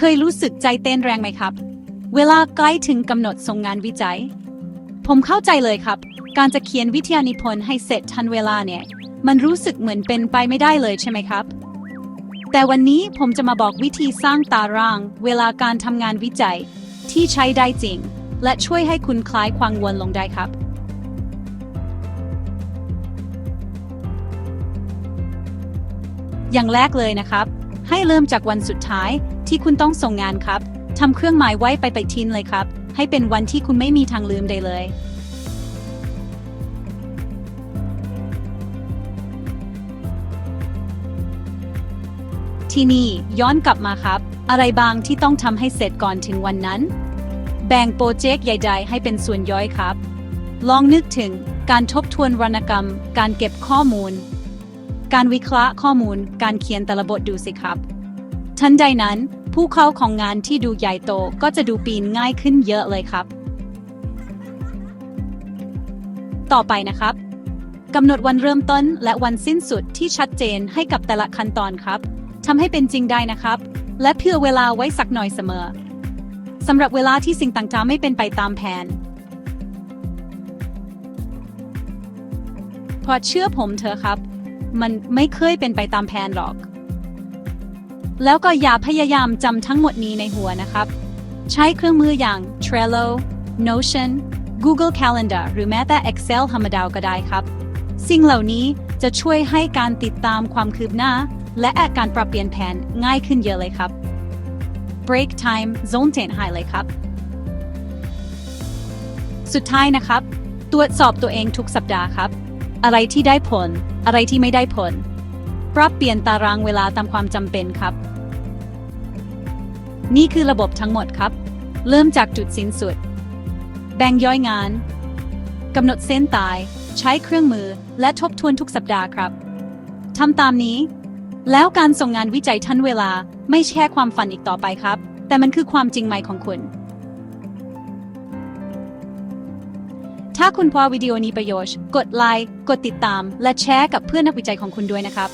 เคยรู้สึกใจเต้นแรงไหมครับ เวลาใกล้ถึงกำหนดส่งงานวิจัย ผมเข้าใจเลยครับ การจะเขียนวิทยานิพนธ์ให้เสร็จทันเวลาเนี่ย มันรู้สึกเหมือนเป็นไปไม่ได้เลยใช่ไหมครับ แต่วันนี้ผมจะมาบอกวิธีสร้างตาราง เวลาการทำงานวิจัย ที่ใช้ได้จริง และช่วยให้คุณคลายความวลลงได้ครับอย่างแรกเลยนะครับ ให้เริ่มจากวันสุดท้าย ที่คุณต้องส่งงานครับทำเครื่องหมายไว้ไปไปทิ้นเลยครับ ให้เป็นวันที่คุณไม่มีทางลืมได้เลย ที่นี่ย้อนกลับมาครับ อะไรบางที่ต้องทำให้เสร็จก่อนถึงวันนั้น แบ่งโปรเจกต์ใหญ่ๆให้เป็นส่วนย่อยครับ ลองนึกถึงการทบทวนวรรณกรรม การเก็บข้อมูล การวิเคราะห์ข้อมูล การเขียนแต่ละบทดูสิครับ ทันใดนั้นผู้เข้าของงานที่ดูใหญ่โตก็จะดูปีนง่ายขึ้นเยอะเลยครับ ต่อไปนะครับกำหนดวันเริ่มต้นและวันสิ้นสุดที่ชัดเจนให้กับแต่ละขั้นตอนครับทำให้เป็นจริงได้นะครับ และเพื่อเวลาไว้สักหน่อยเสมอสำหรับเวลาที่สิ่งต่างๆไม่เป็นไปตามแผนพราะเชื่อผมเถอครับ มันไม่เคยเป็นไปตามแผนหรอก แล้วก็อย่าพยายามจำทั้งหมดนี้ในหัวนะครับ ใช้เครื่องมืออย่าง Trello, Notion, Google Calendar หรือแม้แต่ Excel ธรรมดาก็ได้ครับ สิ่งเหล่านี้จะช่วยให้การติดตามความคืบหน้า และการปรับเปลี่ยนแผนง่ายขึ้นเยอะเลยครับ Break Time Zone 10 High เลยครับ สุดท้ายนะครับ ตรวจสอบตัวเองทุกสัปดาห์ครับ อะไรที่ได้ผล อะไรที่ไม่ได้ผล ปรับเปลี่ยนตารางเวลาตามความจำเป็นครับ นี่คือระบบทั้งหมดครับ เริ่มจากจุดสิ้นสุด แบ่งย่อยงานกำหนดเส้นตาย ใช้เครื่องมือ และทบทวนทุกสัปดาห์ครับทำตามนี้ แล้วการส่งงานวิจัยทันเวลาไม่ใช่ความฝันอีกต่อไปครับ แต่มันคือความจริงใหม่ของคุณถ้าคุณพอวิดีโอนี้ประโยชน์ กดไลค์ กดติดตาม และแชร์กับเพื่อนนักวิจัยของคุณด้วยนะครับ